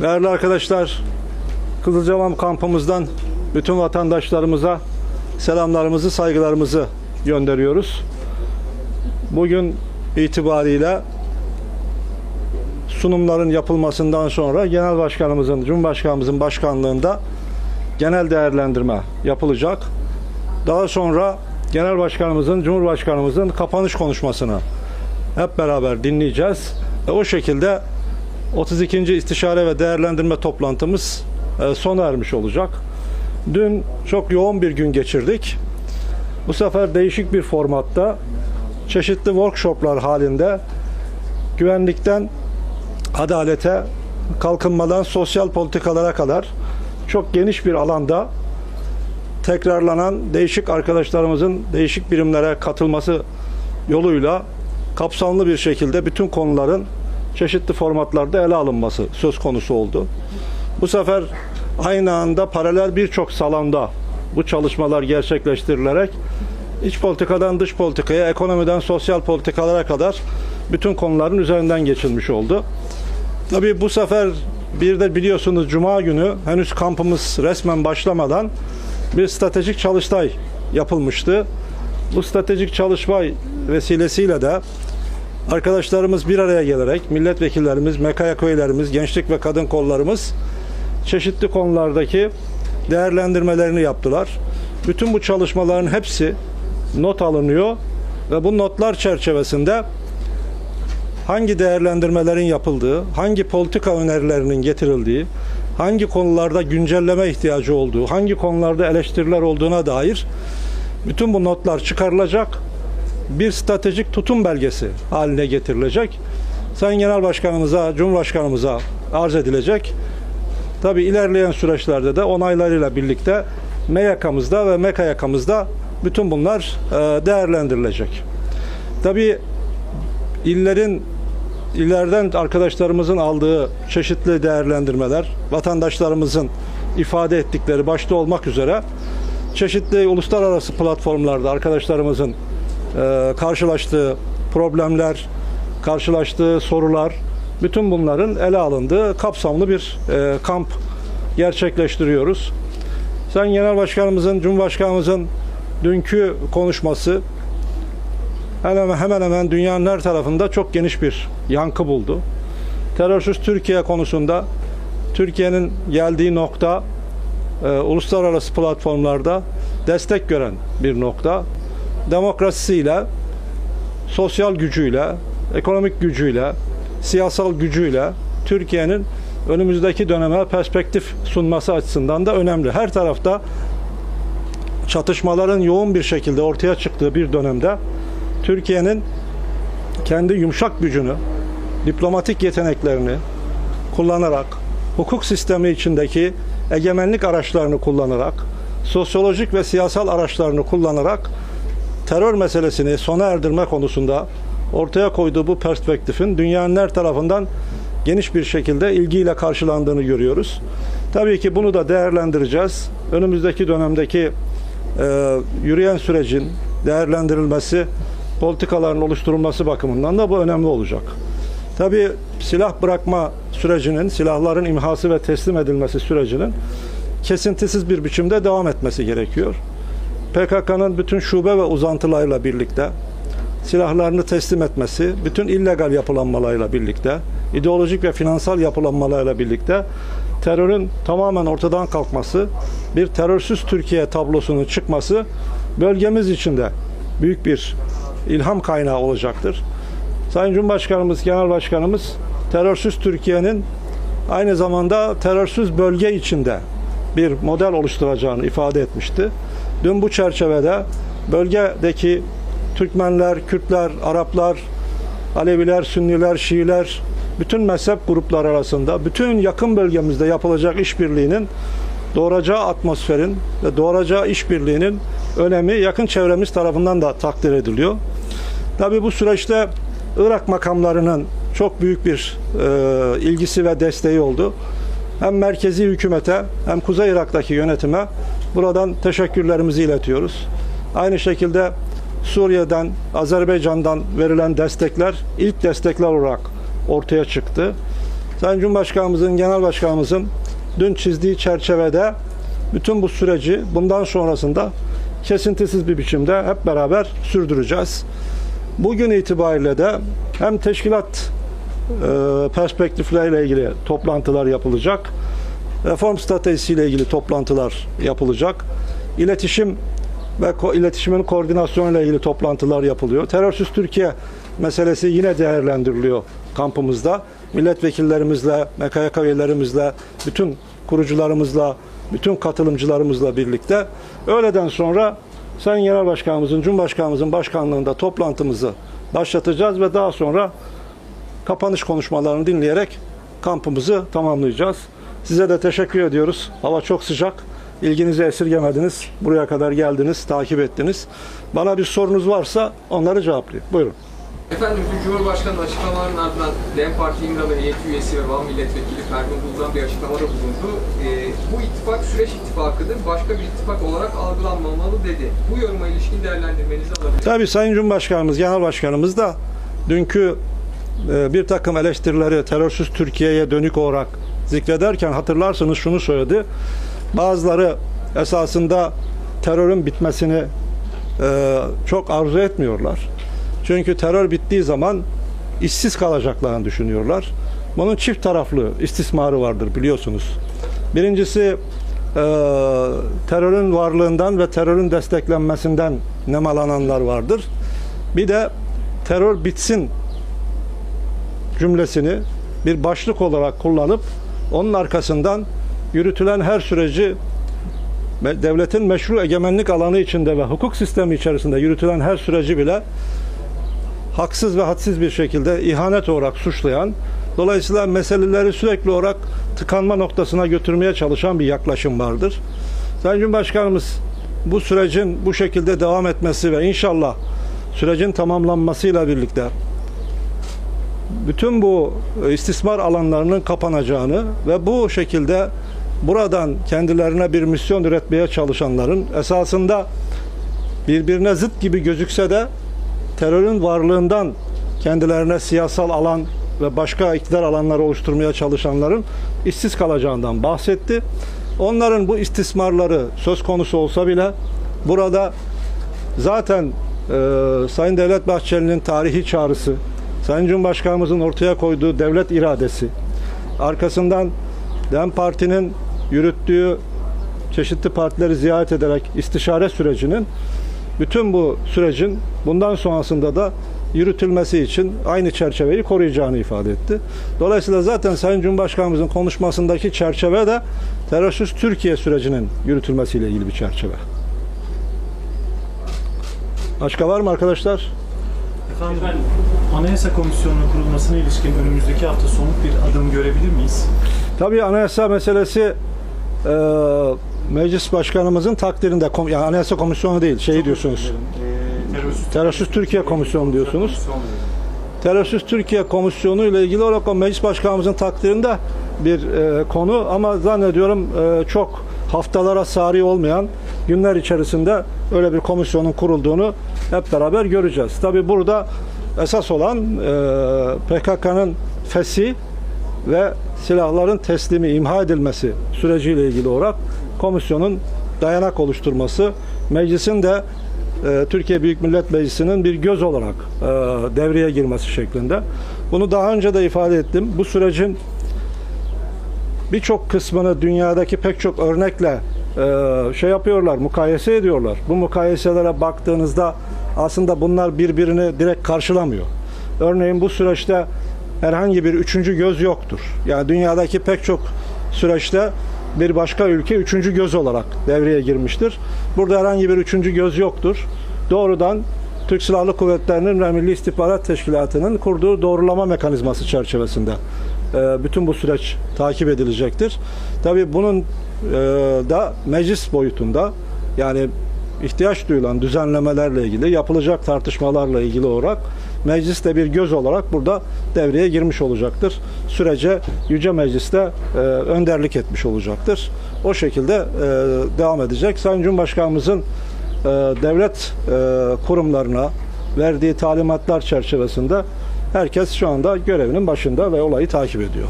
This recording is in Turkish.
Değerli arkadaşlar, Kızılcahamam kampımızdan bütün vatandaşlarımıza selamlarımızı, saygılarımızı gönderiyoruz. Bugün itibariyle sunumların yapılmasından sonra Genel Başkanımızın, Cumhurbaşkanımızın başkanlığında genel değerlendirme yapılacak. Daha sonra Genel Başkanımızın, Cumhurbaşkanımızın kapanış konuşmasını hep beraber dinleyeceğiz. Ve o şekilde 32. istişare ve değerlendirme toplantımız e, sona ermiş olacak. Dün çok yoğun bir gün geçirdik. Bu sefer değişik bir formatta çeşitli workshoplar halinde güvenlikten adalete, kalkınmadan sosyal politikalara kadar çok geniş bir alanda tekrarlanan değişik arkadaşlarımızın değişik birimlere katılması yoluyla kapsamlı bir şekilde bütün konuların çeşitli formatlarda ele alınması söz konusu oldu. Bu sefer aynı anda paralel birçok salonda bu çalışmalar gerçekleştirilerek iç politikadan dış politikaya, ekonomiden sosyal politikalara kadar bütün konuların üzerinden geçilmiş oldu. Tabii bu sefer bir de biliyorsunuz Cuma günü henüz kampımız resmen başlamadan bir stratejik çalıştay yapılmıştı. Bu stratejik çalışma vesilesiyle de arkadaşlarımız bir araya gelerek milletvekillerimiz, MKYK üyelerimiz, gençlik ve kadın kollarımız çeşitli konulardaki değerlendirmelerini yaptılar. Bütün bu çalışmaların hepsi not alınıyor ve bu notlar çerçevesinde hangi değerlendirmelerin yapıldığı, hangi politika önerilerinin getirildiği, hangi konularda güncelleme ihtiyacı olduğu, hangi konularda eleştiriler olduğuna dair bütün bu notlar çıkarılacak, bir stratejik tutum belgesi haline getirilecek. Sayın Genel Başkanımıza, Cumhurbaşkanımıza arz edilecek. Tabi ilerleyen süreçlerde de onaylarıyla birlikte MEYAK'ımızda ve MEKAYAK'ımızda bütün bunlar e, değerlendirilecek. Tabi illerin illerden arkadaşlarımızın aldığı çeşitli değerlendirmeler, vatandaşlarımızın ifade ettikleri başta olmak üzere çeşitli uluslararası platformlarda arkadaşlarımızın e, karşılaştığı problemler, karşılaştığı sorular, bütün bunların ele alındığı kapsamlı bir e, kamp gerçekleştiriyoruz. Sayın Genel Başkanımızın, Cumhurbaşkanımızın dünkü konuşması hemen hemen hemen dünyanın her tarafında çok geniş bir yankı buldu. Terörsüz Türkiye konusunda Türkiye'nin geldiği nokta e, uluslararası platformlarda destek gören bir nokta. Demokrasisiyle, sosyal gücüyle, ekonomik gücüyle, siyasal gücüyle Türkiye'nin önümüzdeki döneme perspektif sunması açısından da önemli. Her tarafta çatışmaların yoğun bir şekilde ortaya çıktığı bir dönemde Türkiye'nin kendi yumuşak gücünü, diplomatik yeteneklerini kullanarak, hukuk sistemi içindeki egemenlik araçlarını kullanarak, sosyolojik ve siyasal araçlarını kullanarak terör meselesini sona erdirme konusunda ortaya koyduğu bu perspektifin dünyanın her tarafından geniş bir şekilde ilgiyle karşılandığını görüyoruz. Tabii ki bunu da değerlendireceğiz. Önümüzdeki dönemdeki e, yürüyen sürecin değerlendirilmesi, politikaların oluşturulması bakımından da bu önemli olacak. Tabii silah bırakma sürecinin, silahların imhası ve teslim edilmesi sürecinin kesintisiz bir biçimde devam etmesi gerekiyor. PKK'nın bütün şube ve uzantılarıyla birlikte silahlarını teslim etmesi, bütün illegal yapılanmalarıyla birlikte, ideolojik ve finansal yapılanmalarıyla birlikte terörün tamamen ortadan kalkması, bir terörsüz Türkiye tablosunun çıkması bölgemiz için de büyük bir ilham kaynağı olacaktır. Sayın Cumhurbaşkanımız, Genel Başkanımız terörsüz Türkiye'nin aynı zamanda terörsüz bölge içinde bir model oluşturacağını ifade etmişti. Dün bu çerçevede bölgedeki Türkmenler, Kürtler, Araplar, Aleviler, Sünniler, Şiiler, bütün mezhep grupları arasında, bütün yakın bölgemizde yapılacak işbirliğinin doğuracağı atmosferin ve doğuracağı işbirliğinin önemi yakın çevremiz tarafından da takdir ediliyor. Tabi bu süreçte Irak makamlarının çok büyük bir e, ilgisi ve desteği oldu. Hem merkezi hükümete hem Kuzey Irak'taki yönetime buradan teşekkürlerimizi iletiyoruz. Aynı şekilde Suriye'den, Azerbaycan'dan verilen destekler ilk destekler olarak ortaya çıktı. Sayın Cumhurbaşkanımızın, Genel Başkanımızın dün çizdiği çerçevede bütün bu süreci bundan sonrasında kesintisiz bir biçimde hep beraber sürdüreceğiz. Bugün itibariyle de hem teşkilat e, perspektifleriyle ilgili toplantılar yapılacak. Reform stratejisiyle ilgili toplantılar yapılacak. İletişim ve ko- iletişimin koordinasyonuyla ilgili toplantılar yapılıyor. Terörsüz Türkiye meselesi yine değerlendiriliyor kampımızda. Milletvekillerimizle, MKYK üyelerimizle, bütün kurucularımızla, bütün katılımcılarımızla birlikte öğleden sonra Sayın Genel Başkanımızın, Cumhurbaşkanımızın başkanlığında toplantımızı başlatacağız ve daha sonra kapanış konuşmalarını dinleyerek kampımızı tamamlayacağız. Size de teşekkür ediyoruz. Hava çok sıcak. İlginizi esirgemediniz. Buraya kadar geldiniz, takip ettiniz. Bana bir sorunuz varsa onları cevaplayayım. Buyurun. Efendim dün Cumhurbaşkanı'nın açıklamalarının ardından DEM Parti İmralı heyet üyesi ve Van Milletvekili Ferdi Buldan bir açıklamada bulundu. Ee, bu ittifak süreç ittifakıdır, başka bir ittifak olarak algılanmamalı dedi. Bu yoruma ilişkin değerlendirmenizi alabilir Tabii Sayın Cumhurbaşkanımız, Genel Başkanımız da dünkü e, bir takım eleştirileri terörsüz Türkiye'ye dönük olarak zikrederken hatırlarsınız şunu söyledi. Bazıları esasında terörün bitmesini e, çok arzu etmiyorlar. Çünkü terör bittiği zaman işsiz kalacaklarını düşünüyorlar. Bunun çift taraflı istismarı vardır biliyorsunuz. Birincisi e, terörün varlığından ve terörün desteklenmesinden nemalananlar vardır. Bir de terör bitsin cümlesini bir başlık olarak kullanıp onun arkasından yürütülen her süreci devletin meşru egemenlik alanı içinde ve hukuk sistemi içerisinde yürütülen her süreci bile haksız ve hadsiz bir şekilde ihanet olarak suçlayan, dolayısıyla meseleleri sürekli olarak tıkanma noktasına götürmeye çalışan bir yaklaşım vardır. Sayın Cumhurbaşkanımız bu sürecin bu şekilde devam etmesi ve inşallah sürecin tamamlanmasıyla birlikte bütün bu istismar alanlarının kapanacağını ve bu şekilde buradan kendilerine bir misyon üretmeye çalışanların esasında birbirine zıt gibi gözükse de terörün varlığından kendilerine siyasal alan ve başka iktidar alanları oluşturmaya çalışanların işsiz kalacağından bahsetti. Onların bu istismarları söz konusu olsa bile burada zaten e, Sayın Devlet Bahçeli'nin tarihi çağrısı, Sayın Cumhurbaşkanımızın ortaya koyduğu devlet iradesi, arkasından DEM Parti'nin yürüttüğü çeşitli partileri ziyaret ederek istişare sürecinin bütün bu sürecin bundan sonrasında da yürütülmesi için aynı çerçeveyi koruyacağını ifade etti. Dolayısıyla zaten Sayın Cumhurbaşkanımızın konuşmasındaki çerçeve de terörsüz Türkiye sürecinin yürütülmesiyle ilgili bir çerçeve. Başka var mı arkadaşlar? Efendim, Anayasa Komisyonu'nun kurulmasına ilişkin önümüzdeki hafta somut bir adım görebilir miyiz? Tabii anayasa meselesi e, meclis başkanımızın takdirinde, kom- yani anayasa komisyonu değil, şey diyorsunuz. Ee, terörsüz, Terörsüz Türkiye Komisyonu diyorsunuz. Komisyon. Terörsüz Türkiye Komisyonu ile ilgili olarak o meclis başkanımızın takdirinde bir e, konu ama zannediyorum e, çok haftalara sari olmayan günler içerisinde öyle bir komisyonun kurulduğunu hep beraber göreceğiz. Tabi burada esas olan e, PKK'nın feshi ve silahların teslimi, imha edilmesi süreciyle ilgili olarak komisyonun dayanak oluşturması, meclisin de e, Türkiye Büyük Millet Meclisi'nin bir göz olarak e, devreye girmesi şeklinde. Bunu daha önce de ifade ettim. Bu sürecin birçok kısmını dünyadaki pek çok örnekle e, şey yapıyorlar, mukayese ediyorlar. Bu mukayeselere baktığınızda aslında bunlar birbirini direkt karşılamıyor. Örneğin bu süreçte herhangi bir üçüncü göz yoktur. Yani dünyadaki pek çok süreçte bir başka ülke üçüncü göz olarak devreye girmiştir. Burada herhangi bir üçüncü göz yoktur. Doğrudan Türk Silahlı Kuvvetleri'nin ve Milli İstihbarat Teşkilatı'nın kurduğu doğrulama mekanizması çerçevesinde e, bütün bu süreç takip edilecektir. Tabii bunun e, da meclis boyutunda yani ihtiyaç duyulan düzenlemelerle ilgili, yapılacak tartışmalarla ilgili olarak meclis de bir göz olarak burada devreye girmiş olacaktır. Sürece Yüce Meclis'te e, önderlik etmiş olacaktır. O şekilde e, devam edecek. Sayın Cumhurbaşkanımızın e, devlet e, kurumlarına verdiği talimatlar çerçevesinde herkes şu anda görevinin başında ve olayı takip ediyor.